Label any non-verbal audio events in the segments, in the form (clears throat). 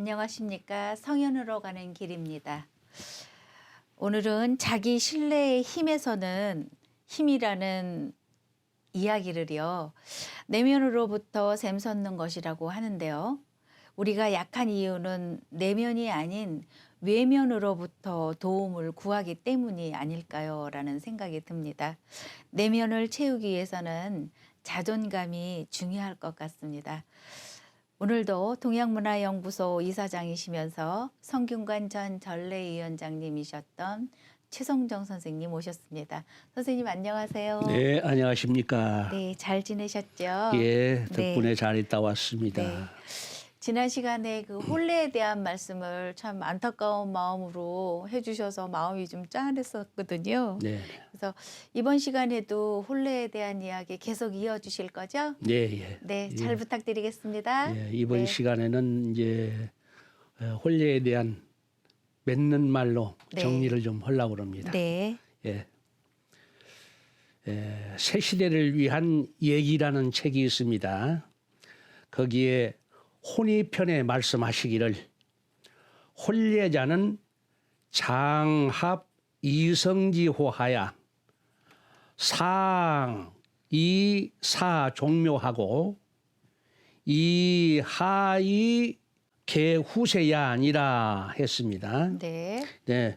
안녕하십니까. 성현으로 가는 길입니다. 오늘은 자기 신뢰의 힘에서는 힘이라는 이야기를요. 내면으로부터 샘솟는 것이라고 하는데요. 우리가 약한 이유는 내면이 아닌 외면으로부터 도움을 구하기 때문이 아닐까요? 라는 생각이 듭니다. 내면을 채우기 위해서는 자존감이 중요할 것 같습니다. 오늘도 동양문화연구소 이사장이시면서 성균관 전 전례위원장님이셨던 최성정 선생님 오셨습니다. 선생님 안녕하세요. 네, 안녕하십니까. 네, 잘 지내셨죠? 예, 덕분에 네. 잘 있다 왔습니다. 네. 지난 시간에 그 혼례에 대한 말씀을 참 안타까운 마음으로 해주셔서 마음이 좀 짠했었거든요. 네, 그래서 이번 시간에도 혼례에 대한 이야기 계속 이어주실 거죠? 네, 예. 네, 잘 부탁드리겠습니다. 예, 이번 네. 시간에는 이제 어, 혼례에 대한 맺는 말로 네. 정리를 좀 하려고 합니다. 네, 예. 예, 새 시대를 위한 얘기라는 책이 있습니다. 거기에 혼이편에 말씀하시기를 혼례자는 장합 이성지호하야 상 이 사 종묘하고 이 하이 개후세야 아니라 했습니다. 네, 네.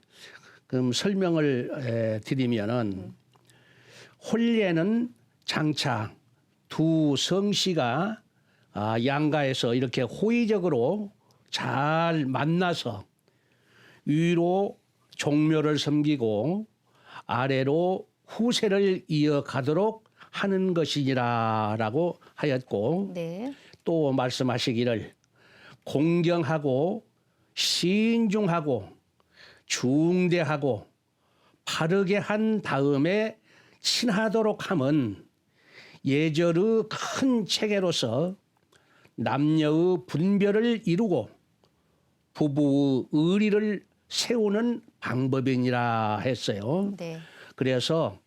그럼 설명을 에, 드리면은 혼례는 장차 두 성씨가 아, 양가에서 이렇게 호의적으로 잘 만나서 위로 종묘를 섬기고 아래로 후세를 이어가도록 하는 것이니라라고 하였고 네, 또 말씀하시기를 공경하고 신중하고 중대하고 바르게 한 다음에 친하도록 함은 예절의 큰 체계로서 남녀의 분별을 이루고 부부의 의리를 세우는 방법이니라 했어요. 네, 그래서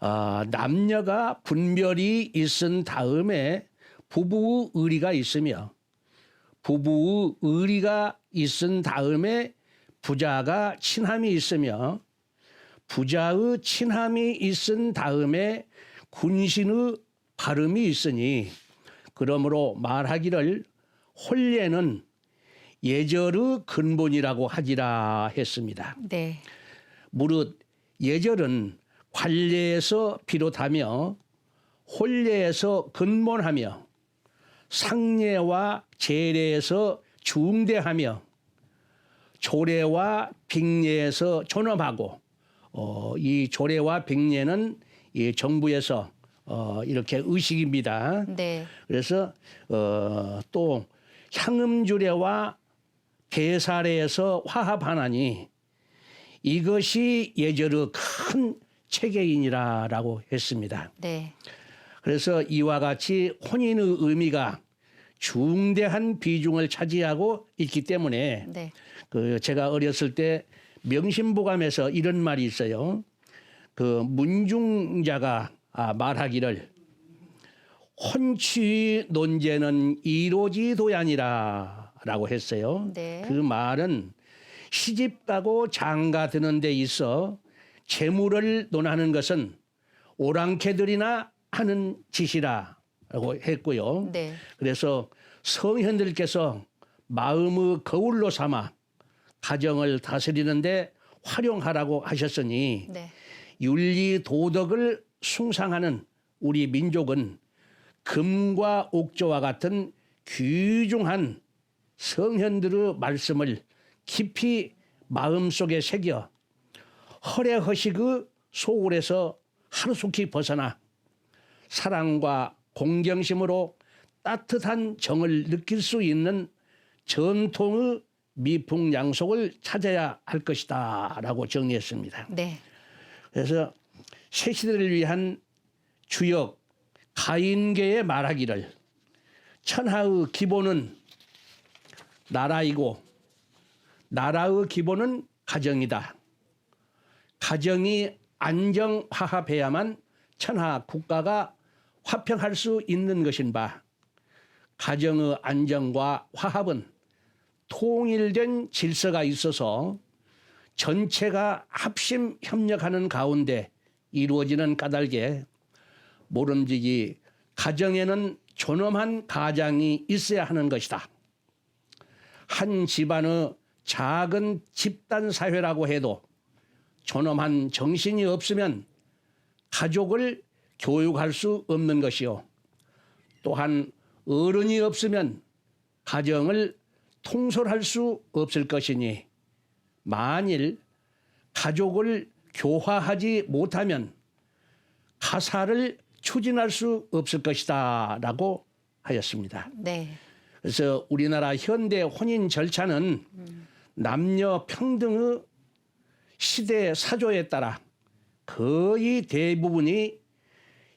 어, 남녀가 분별이 있은 다음에 부부의 의리가 있으며 부부의 의리가 있은 다음에 부자가 친함이 있으며 부자의 친함이 있은 다음에 군신의 발음이 있으니 그러므로 말하기를 혼례는 예절의 근본이라고 하지라 했습니다. 네, 무릇 예절은 관례에서 비롯하며 혼례에서 근본하며 상례와 제례에서 중대하며 조례와 빅례에서 존엄하고 어, 이 조례와 빅례는 이 정부에서 어, 이렇게 의식입니다. 네, 그래서 어, 또 향음주례와 대사례에서 화합하나니 이것이 예절의 큰 체계이니라라고 했습니다. 네, 그래서 이와 같이 혼인의 의미가 중대한 비중을 차지하고 있기 때문에 네, 그 제가 어렸을 때 명심보감에서 이런 말이 있어요. 그 문중자가 아, 말하기를 혼취 논제는 이로지도야니라라고 했어요. 네. 그 말은 시집 가고 장가 드는 데 있어 재물을 논하는 것은 오랑캐들이나 하는 짓이라고 했고요. 네, 그래서 성현들께서 마음의 거울로 삼아 가정을 다스리는데 활용하라고 하셨으니 네, 윤리 도덕을 숭상하는 우리 민족은 금과 옥조와 같은 귀중한 성현들의 말씀을 깊이 마음속에 새겨 허례허식의 소굴에서 하루속히 벗어나 사랑과 공경심으로 따뜻한 정을 느낄 수 있는 전통의 미풍 양속을 찾아야 할 것이다 라고 정리했습니다. 네, 그래서 새 시대를 위한 주역 가인계의 말하기를 천하의 기본은 나라이고 나라의 기본은 가정이다. 가정이 안정화합해야만 천하 국가가 화평할 수 있는 것인 바 가정의 안정과 화합은 통일된 질서가 있어서 전체가 합심 협력하는 가운데 이루어지는 까닭에 모름지기 가정에는 존엄한 가장이 있어야 하는 것이다. 한 집안의 작은 집단 사회라고 해도 존엄한 정신이 없으면 가족을 교육할 수 없는 것이요. 또한 어른이 없으면 가정을 통솔할 수 없을 것이니 만일 가족을 교화하지 못하면 가사를 추진할 수 없을 것이다라고 하였습니다. 네. 그래서 우리나라 현대 혼인 절차는 남녀 평등의 시대 사조에 따라 거의 대부분이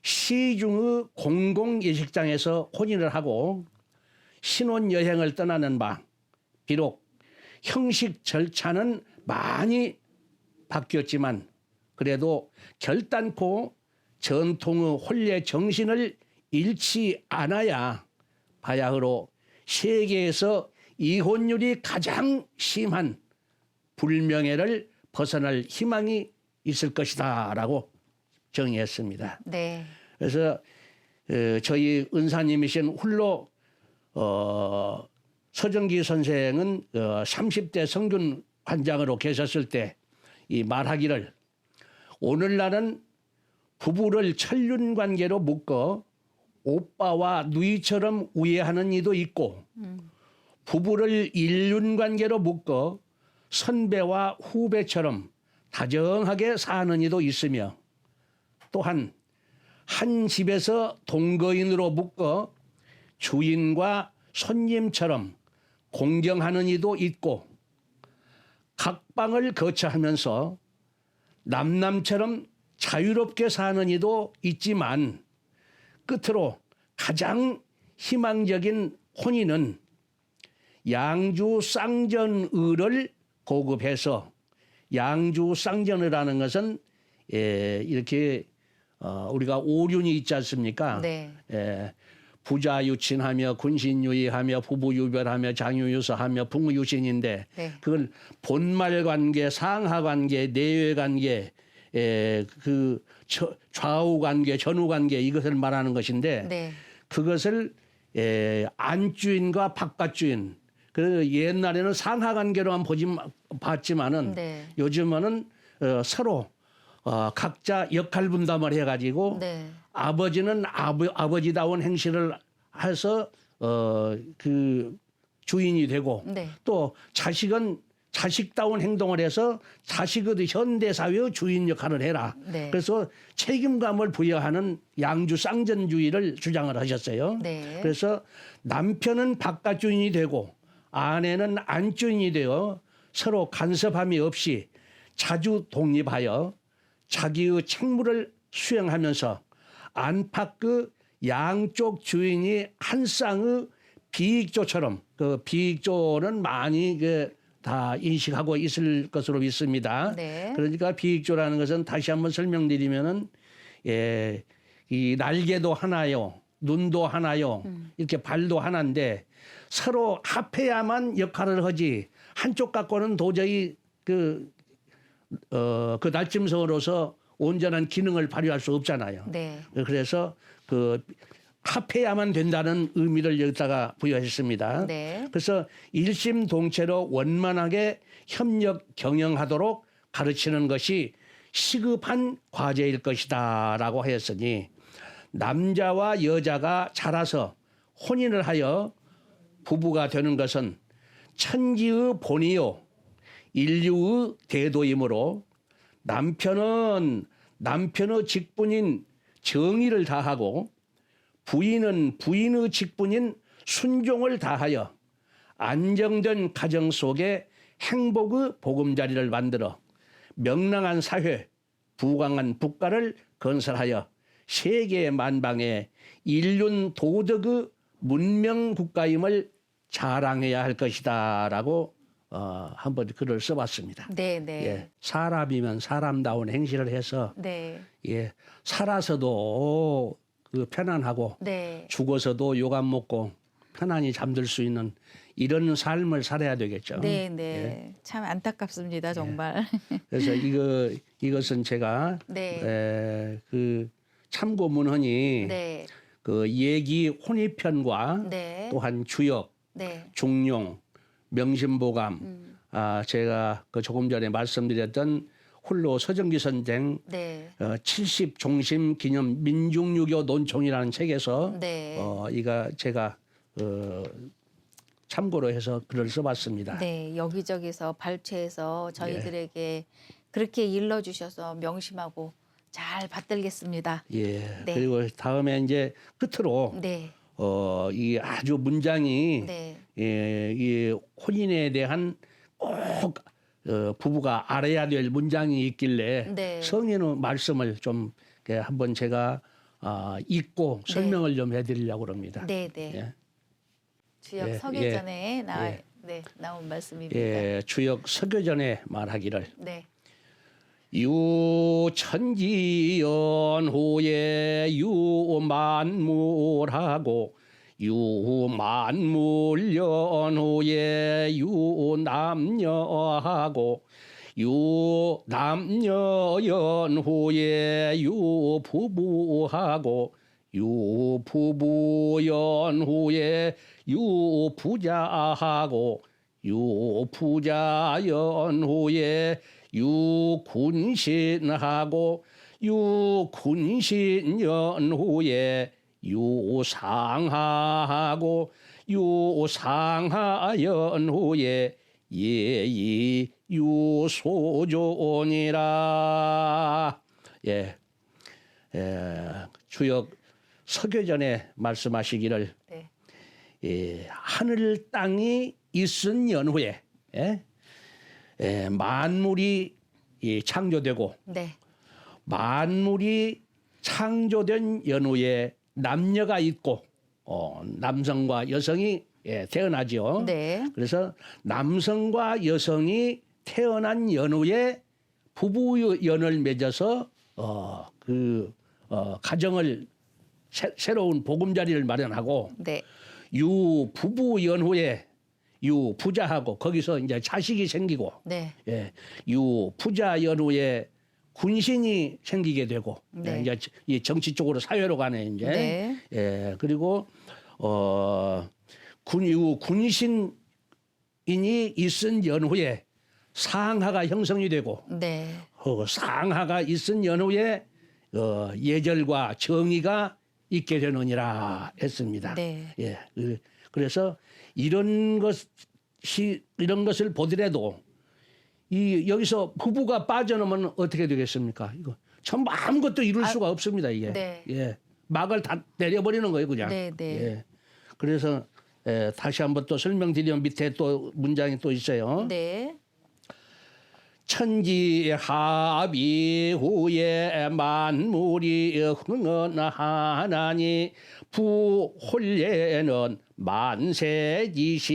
시중의 공공 예식장에서 혼인을 하고 신혼 여행을 떠나는 바 비록 형식 절차는 많이 바뀌었지만 그래도 결단코 전통의 혼례 정신을 잃지 않아야 바야흐로 세계에서 이혼율이 가장 심한 불명예를 벗어날 희망이 있을 것이다라고 정의했습니다. 네. 그래서 어, 저희 은사님이신 훌로 어, 서정기 선생은 어, 30대 성균 관장으로 계셨을 때 이 말하기를 오늘날은 부부를 천륜 관계로 묶어 오빠와 누이처럼 우애하는 이도 있고 부부를 일륜 관계로 묶어 선배와 후배처럼 다정하게 사는 이도 있으며 또한 한 집에서 동거인으로 묶어 주인과 손님처럼 공경하는 이도 있고 각방을 거처하면서 남남처럼 자유롭게 사는 이도 있지만 끝으로 가장 희망적인 혼인은 양주 쌍전의를 고급해서 양주 쌍전의라는 것은 예, 이렇게 어, 우리가 오륜이 있지 않습니까? 네. 예, 부자 유친하며 군신 유의하며 부부 유별하며 장유 유서하며 풍유신인데 네. 그걸 본말 관계, 상하 관계, 내외 관계, 에, 그 저- 좌우 관계, 전후 관계 이것을 말하는 것인데 네. 그것을 에, 안주인과 바깥주인 그 옛날에는 상하 관계로만 보지 봤지만은 네. 요즘은 어, 서로 어, 각자 역할 분담을 해가지고 네. 아버지는 아버, 아버지다운 행실을 해서 어, 그 주인이 되고 네. 또 자식은 자식다운 행동을 해서 자식의 현대 사회의 주인 역할을 해라. 네. 그래서 책임감을 부여하는 양주 쌍전주의를 주장을 하셨어요. 네. 그래서 남편은 바깥 주인이 되고 아내는 안 주인이 되어 서로 간섭함이 없이 자주 독립하여 자기의 책무를 수행하면서 안팎 그 양쪽 주인이 한 쌍의 비익조처럼 그 비익조는 많이 그다 인식하고 있을 것으로 믿습니다. 네. 그러니까 비익조라는 것은 다시 한번 설명드리면은 예, 이 날개도 하나요, 눈도 하나요, 이렇게 발도 하나인데 서로 합해야만 역할을 하지 한쪽 갖고는 도저히 그 어, 그 날짐승으로서 온전한 기능을 발휘할 수 없잖아요. 네. 그래서 그 합해야만 된다는 의미를 여기다가 부여했습니다. 네. 그래서 일심 동체로 원만하게 협력 경영하도록 가르치는 것이 시급한 과제일 것이다라고 하였으니 남자와 여자가 자라서 혼인을 하여 부부가 되는 것은 천지의 본이요 인류의 대도이므로 남편은 남편의 직분인 정의를 다하고 부인은 부인의 직분인 순종을 다하여 안정된 가정 속에 행복의 보금자리를 만들어 명랑한 사회, 부강한 국가를 건설하여 세계 만방에 인륜 도덕의 문명 국가임을 자랑해야 할 것이다라고 어, 한번 글을 써봤습니다. 네. 네. 예, 사람이면 사람다운 행실을 해서 네. 예, 살아서도 그 편안하고 네. 죽어서도 욕 안 먹고 편안히 잠들 수 있는 이런 삶을 살아야 되겠죠. 네, 네. 참 안타깝습니다, 정말. (laughs) 그래서 이거 이것은 제가 네. 에, 그 참고 문헌이 네. 그 얘기 혼입편과 네. 또한 주역, 네. 중용, 명심보감, 음. 아 제가 그 조금 전에 말씀드렸던 홀로 서정기 선생 네. 어, 70 종심 기념 민중유교 논총이라는 책에서 네. 어 이가 제가 어 참고로 해서 글을 써봤습니다. 네, 여기저기서 발췌해서 저희들에게 그렇게 일러 주셔서 명심하고 잘 받들겠습니다. 예. 네. 그리고 다음에 이제 끝으로 네. 어 이 아주 문장이 네. 예, 이 혼인에 대한 꼭 어, 부부가 알아야 될 문장이 있길래 네. 성인의 말씀을 좀 이렇게 한번 제가 아, 읽고 네. 설명을 좀 해드리려고 합니다. 네, 네. 예. 주역 예, 서계전에 나 예. 네, 나온 말씀입니다. 예, 주역 서교전에 말하기를 네. 유천지연 후에 유만물하고 유만물연 후에 유남녀하고 유남녀연 후에 유부부하고 유부부연 후에 유부자하고 유부자연 후에 유군신하고 유군신 연후에 유상하하고 유상하 연후에 예의 유소존이라 예, 예 주역 서교전에 말씀하시기를 네. 예, 하늘 땅이 있은 연후에 예? 예, 만물이 예, 창조되고 네. 만물이 창조된 연후에 남녀가 있고 어, 남성과 여성이 예, 태어나죠. 네. 그래서 남성과 여성이 태어난 연후에 부부 연을 맺어서 어, 그 어, 가정을 새, 새로운 보금자리를 마련하고 네. 유 부부 연후에 유 부자하고 거기서 이제 자식이 생기고 네. 예, 유 부자 연후에 군신이 생기게 되고 네. 예, 이제 이 정치 쪽으로 사회로 가네 이제 네. 예 그리고 어군유 군신인이 있은 연후에 상하가 형성이 되고 네. 어, 상하가 있은 연후에 어, 예절과 정의가 있게 되느니라 했습니다. 네. 예. 그- 그래서 이런 것이 이런 것을 보더라도 이 여기서 부부가 빠져나오면 어떻게 되겠습니까? 이거 참 아무것도 이룰 수가 없습니다 이게. 네. 예. 막을 다 내려버리는 거예요 그냥. 네, 네. 예. 그래서 예, 다시 한번 또 설명드리면 밑에 또 문장이 또 있어요. 네. 천지 합의 후에 만물이 흥언하나니 부홀례는 만세지시야며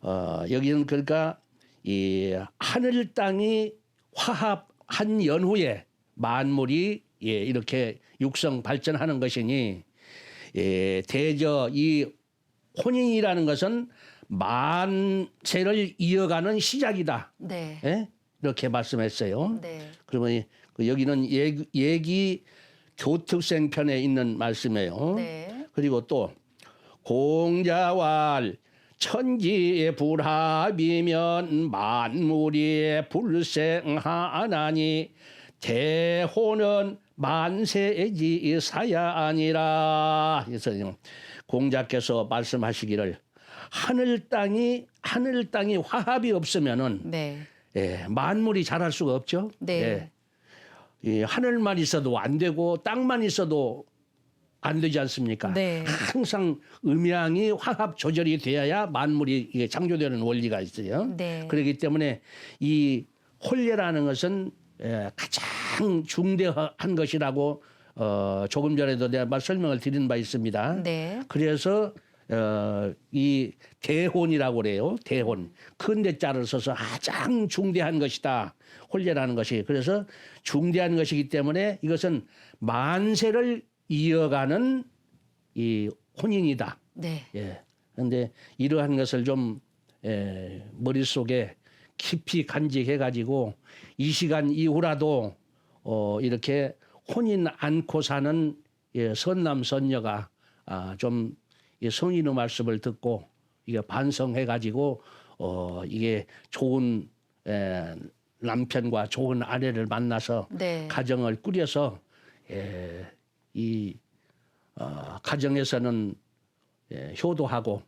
어, 여기는 그러니까 이 하늘 땅이 화합한 연후에 만물이 예, 이렇게 육성 발전하는 것이니 예, 대저 이 혼인이라는 것은 만세를 이어가는 시작이다. 네. 예? 이렇게 말씀했어요. 네. 그러면 이- 그 여기는 얘기, 얘기 교특생 편에 있는 말씀이에요. 네. 그리고 또 공자왈 천지의 불합이면 만물이 불생하나니 대호는 만세지 사야 아니라 그래서 공자께서 말씀하시기를 하늘 땅이 하늘 땅이 화합이 없으면은 네. 예, 만물이 자랄 수가 없죠. 네. 예. 이 하늘만 있어도 안 되고 땅만 있어도 안 되지 않습니까? 네. 항상 음양이 화합 조절이 되어야 만물이 이게 창조되는 원리가 있어요. 네. 그렇기 때문에 이 혼례라는 것은 예, 가장 중대한 것이라고 어, 조금 전에도 내가 말 설명을 드린 바 있습니다. 네. 그래서 어, 이 대혼이라고 그래요. 대혼. 큰 대자를 써서 가장 중대한 것이다. 혼례라는 것이. 그래서 중대한 것이기 때문에 이것은 만세를 이어가는 이 혼인이다. 네. 예. 그런데 이러한 것을 좀 에, 머릿속에 깊이 간직해 가지고 이 시간 이후라도 어, 이렇게 혼인 않고 사는 예, 선남 선녀가 아, 좀이 성인의 말씀을 듣고 이게 반성해 가지고 어, 이게 좋은 에, 남편과 좋은 아내를 만나서 네. 가정을 꾸려서 예, 이 어, 가정에서는 예, 효도하고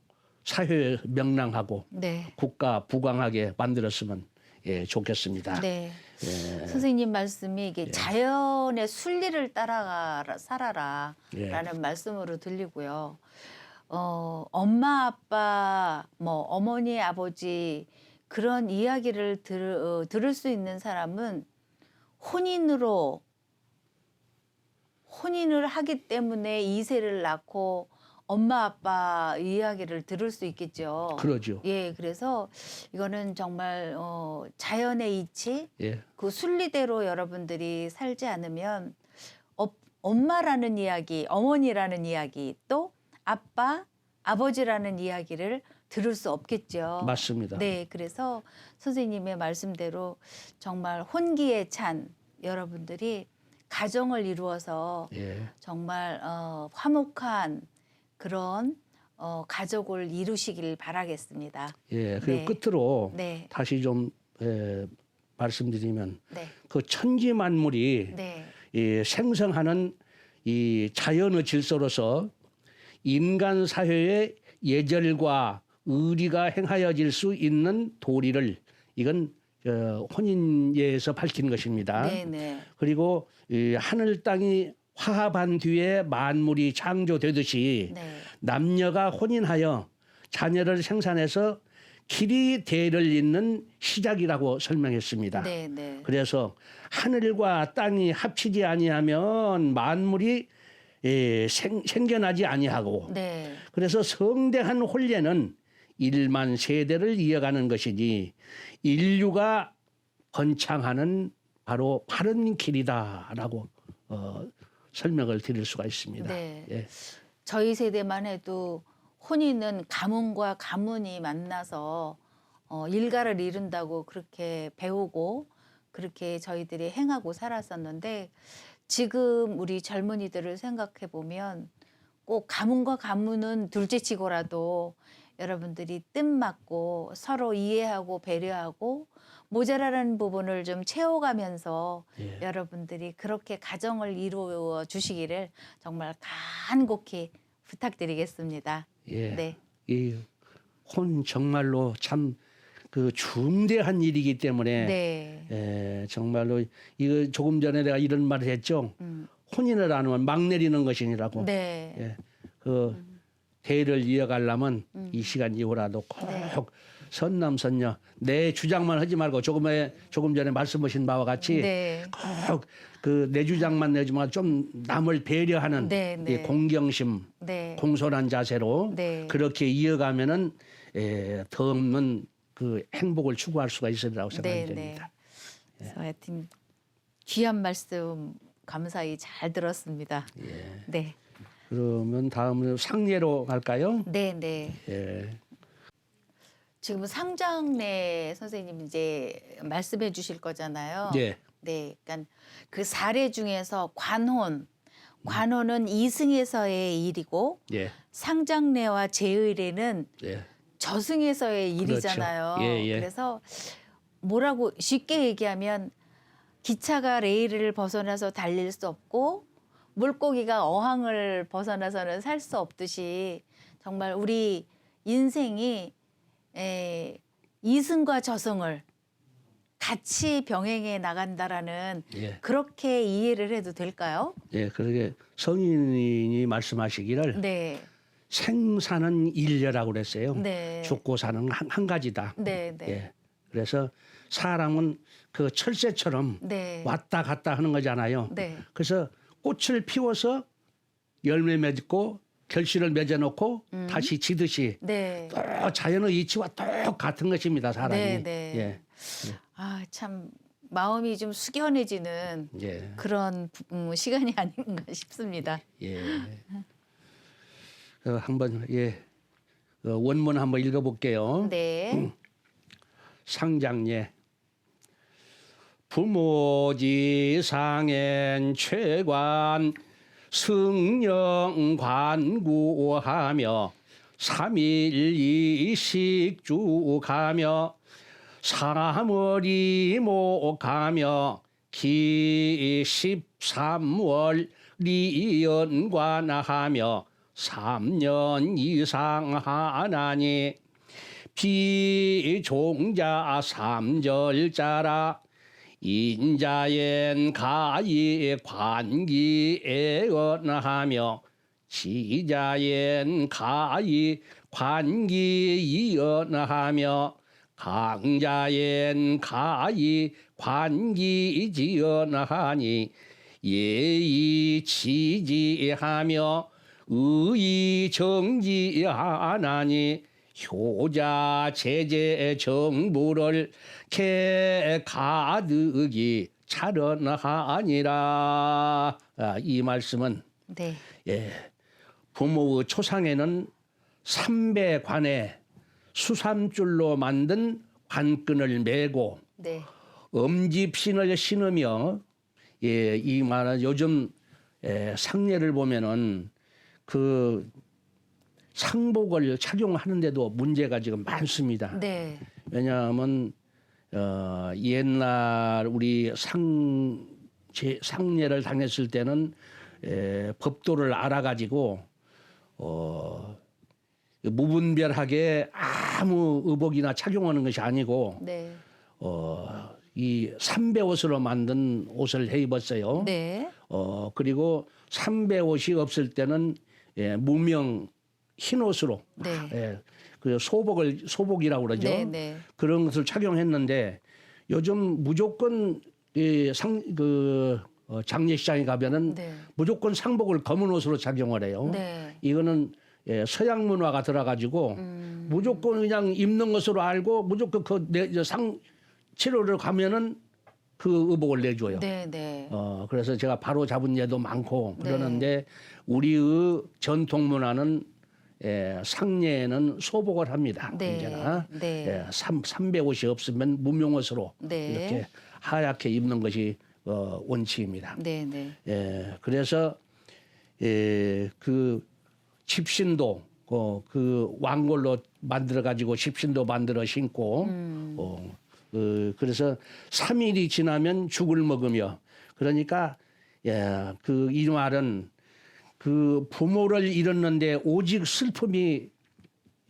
사회 명랑하고 네. 국가 부강하게 만들었으면 예, 좋겠습니다. 네. 예. 선생님 말씀이 이게 자연의 순리를 따라가 살아라라는 예. 말씀으로 들리고요. 어, 엄마 아빠 뭐 어머니 아버지 그런 이야기를 들, 어, 들을 수 있는 사람은 혼인으로 혼인을 하기 때문에 이세를 낳고 엄마 아빠 이야기를 들을 수 있겠죠. 그러죠. 예, 그래서 이거는 정말 어, 자연의 이치, 예. 그 순리대로 여러분들이 살지 않으면 어, 엄마라는 이야기, 어머니라는 이야기, 또 아빠, 아버지라는 이야기를 들을 수 없겠죠. 맞습니다. 네, 그래서 선생님의 말씀대로 정말 혼기에 찬 여러분들이 가정을 이루어서 예. 정말 어, 화목한 그런 어, 가족을 이루시길 바라겠습니다. 예. 그리고 네. 끝으로 네, 다시 좀 예, 말씀드리면 네, 그 천지 만물이 네, 이 생성하는 이 자연의 질서로서 인간 사회의 예절과 의리가 행하여질 수 있는 도리를 이건 어, 혼인예에서 밝힌 것입니다. 네, 네, 그리고 이 하늘 땅이 화합한 뒤에 만물이 창조되듯이 네, 남녀가 혼인하여 자녀를 생산해서 길이 대를 잇는 시작이라고 설명했습니다. 네, 네, 그래서 하늘과 땅이 합치지 아니하면 만물이 예, 생, 생겨나지 아니하고 네, 그래서 성대한 혼례는 일만 세대를 이어가는 것이지 인류가 번창하는 바로 바른 길이다라고 어, 설명을 드릴 수가 있습니다. 네. 예. 저희 세대만 해도 혼인은 가문과 가문이 만나서 어, 일가를 이룬다고 그렇게 배우고 그렇게 저희들이 행하고 살았었는데 지금 우리 젊은이들을 생각해 보면 꼭 가문과 가문은 둘째치고라도 여러분들이 뜻맞고 서로 이해하고 배려하고 모자라는 부분을 좀 채워가면서 예. 여러분들이 그렇게 가정을 이루어 주시기를 정말 간곡히 부탁드리겠습니다. 예. 네, 이 혼 정말로 참 그 중대한 일이기 때문에 네, 예, 정말로 이거 조금 전에 내가 이런 말을 했죠. 음, 혼인을 안 하면 막 내리는 것이니라고. 네, 예. 그 대를 이어가려면 음. 이 시간 이후라도 꼭 네. 선남 선녀 내 주장만 하지 말고 조금에 조금 전에 말씀하신 바와 같이 네, 꼭그내 주장만 내지 말고 좀 남을 배려하는 네, 네. 이 공경심, 네, 공손한 자세로 네. 그렇게 이어가면은 에, 더 없는 그 행복을 추구할 수가 있으리라고 생각이 네, 네. 됩니다. 그래서 하여튼 귀한 말씀 감사히 잘 들었습니다. 예. 네, 그러면 다음으로 상례로 갈까요? 네, 네. 예. 지금 상장내 선생님 이제 말씀해 주실 거잖아요. 예. 네, 그러니까 그 사례 중에서 관혼, 관혼은 이승에서의 일이고 예. 상장례와 제의례는 예. 저승에서의 그렇죠. 일이잖아요. 예, 예. 그래서 뭐라고 쉽게 얘기하면 기차가 레일을 벗어나서 달릴 수 없고 물고기가 어항을 벗어나서는 살 수 없듯이 정말 우리 인생이 에, 이승과 저승을 같이 병행해 나간다라는 예. 그렇게 이해를 해도 될까요? 예. 그러게 성인이 말씀하시기를 네, 생사는 일려라고 그랬어요. 네, 죽고 사는 한, 한 가지다. 네, 네, 예. 그래서 사람은 그 철새처럼 네, 왔다 갔다 하는 거잖아요. 네, 그래서 꽃을 피워서 열매 맺고 결실을 맺어놓고 음. 다시 지듯이 네. 또 자연의 이치와 똑같은 것입니다. 사람이. 네, 네. 아, 참 마음이 좀 숙연해지는 예. 예. 그런 부- 음, 시간이 (laughs) 아닌가 싶습니다. 예. 어, 한번 예 어, 원문 한번 읽어볼게요. 네. (clears throat) 상장예 부모지 상엔 최관 승령 관구하며 삼일 이식 주 가며 사월이 목하며 기 13월 리연관하며 3년 이상 하나니 비종자 삼절자라 인자엔 가히 관기애언하며 지자엔 가히 관기이언하며 강자엔 가히 관기지언하니 예의 지지하며 의의 정지하나니 효자 제재 정부를 개 가득이 차련하니라 아, 이 말씀은 네. 예, 부모의 초상에는 삼배관에 수삼줄로 만든 관끈을 메고 네. 엄지핀을 신으며 예, 이 말은 요즘 예, 상례를 보면은 그 상복을 착용하는데도 문제가 지금 많습니다. 네. 왜냐하면 어, 옛날 우리 상 제, 상례를 당했을 때는 에, 법도를 알아가지고 어, 무분별하게 아무 의복이나 착용하는 것이 아니고 네. 어, 이 삼배 옷으로 만든 옷을 해 입었어요. 네. 어, 그리고 삼배 옷이 없을 때는 예, 무명 흰 옷으로 네. 예, 그 소복을 소복이라고 그러죠. 네. 네. 그런 것을 착용했는데 요즘 무조건 이상그 어, 장례시장에 가면은 네. 무조건 상복을 검은 옷으로 착용을 해요. 네. 이거는 예, 서양 문화가 들어가지고 음. 무조건 그냥 입는 것으로 알고 무조건 그상 치료를 가면은 그 의복을 내줘요. 네. 네. 어 그래서 제가 바로 잡은 예도 많고 네. 그러는데 우리의 전통 문화는 예, 상례에는 소복을 합니다. 네. 언제나 네. 예, 삼 삼배 옷이 없으면 무명옷으로 네. 이렇게 하얗게 입는 것이 어, 원칙입니다. 네. 네. 예, 그래서 예, 그 집신도 어, 그 왕골로 만들어 가지고 집신도 만들어 신고 음. 어, 그, 그래서 삼일이 지나면 죽을 먹으며 그러니까 예, 그 이 말은 그 부모를 잃었는데 오직 슬픔이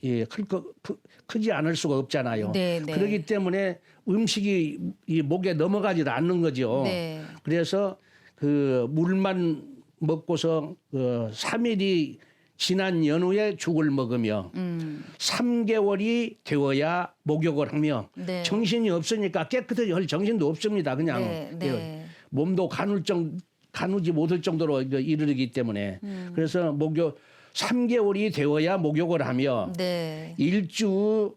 예, 클 거, 크, 크지 않을 수가 없잖아요. 네, 네. 그렇기 때문에 음식이 이 목에 넘어가지 않는 거죠. 네. 그래서 그 물만 먹고서 그 3일이 지난 연후에 죽을 먹으며 음. 3개월이 되어야 목욕을 하며 네. 정신이 없으니까 깨끗하게 할 정신도 없습니다. 그냥 네. 예, 네. 몸도 가눌 정 가누지 못할 정도로 이르기 때문에 음. 그래서 목욕 3개월이 되어야 목욕을 하며 네. 일주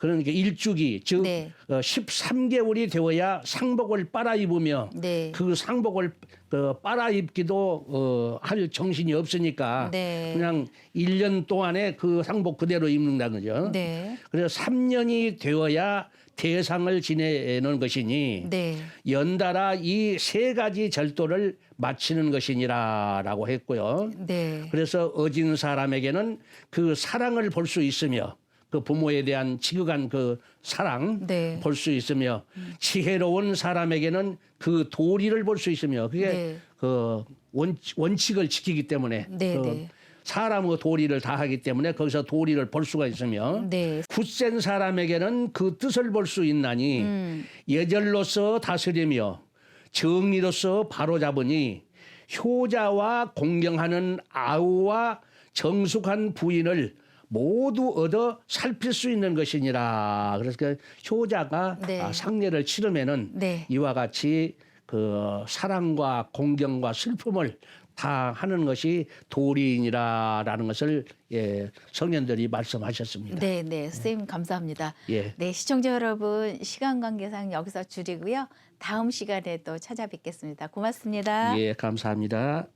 그러니까 일주기 즉 네. 어, 13개월이 되어야 상복을 빨아 입으며 네. 그 상복을 그 빨아 입기도 어, 할 정신이 없으니까 네. 그냥 1년 동안에 그 상복 그대로 입는다는 거죠. 네. 그래서 3년이 되어야 대상을 지내는 것이니 네. 연달아 이 세 가지 절도를 마치는 것이니라라고 했고요. 네. 그래서 어진 사람에게는 그 사랑을 볼 수 있으며 그 부모에 대한 지극한 그 사랑 네. 볼 수 있으며 지혜로운 사람에게는 그 도리를 볼 수 있으며 그게 네. 그 원칙, 원칙을 지키기 때문에 네, 그 네. 사람의 도리를 다하기 때문에 거기서 도리를 볼 수가 있으며 네. 굳센 사람에게는 그 뜻을 볼 수 있나니 음. 예절로서 다스리며 정의로서 바로잡으니 효자와 공경하는 아우와 정숙한 부인을 모두 얻어 살필 수 있는 것이니라. 그래서 그 효자가 네. 아, 상례를 치르면은 네. 이와 같이 그 사랑과 공경과 슬픔을 다 하는 것이 도리인이라라는 것을 예, 성현들이 말씀하셨습니다. 네, 네. 선생님 감사합니다. 예. 네, 시청자 여러분, 시간 관계상 여기서 줄이고요. 다음 시간에 또 찾아뵙겠습니다. 고맙습니다. 예, 감사합니다.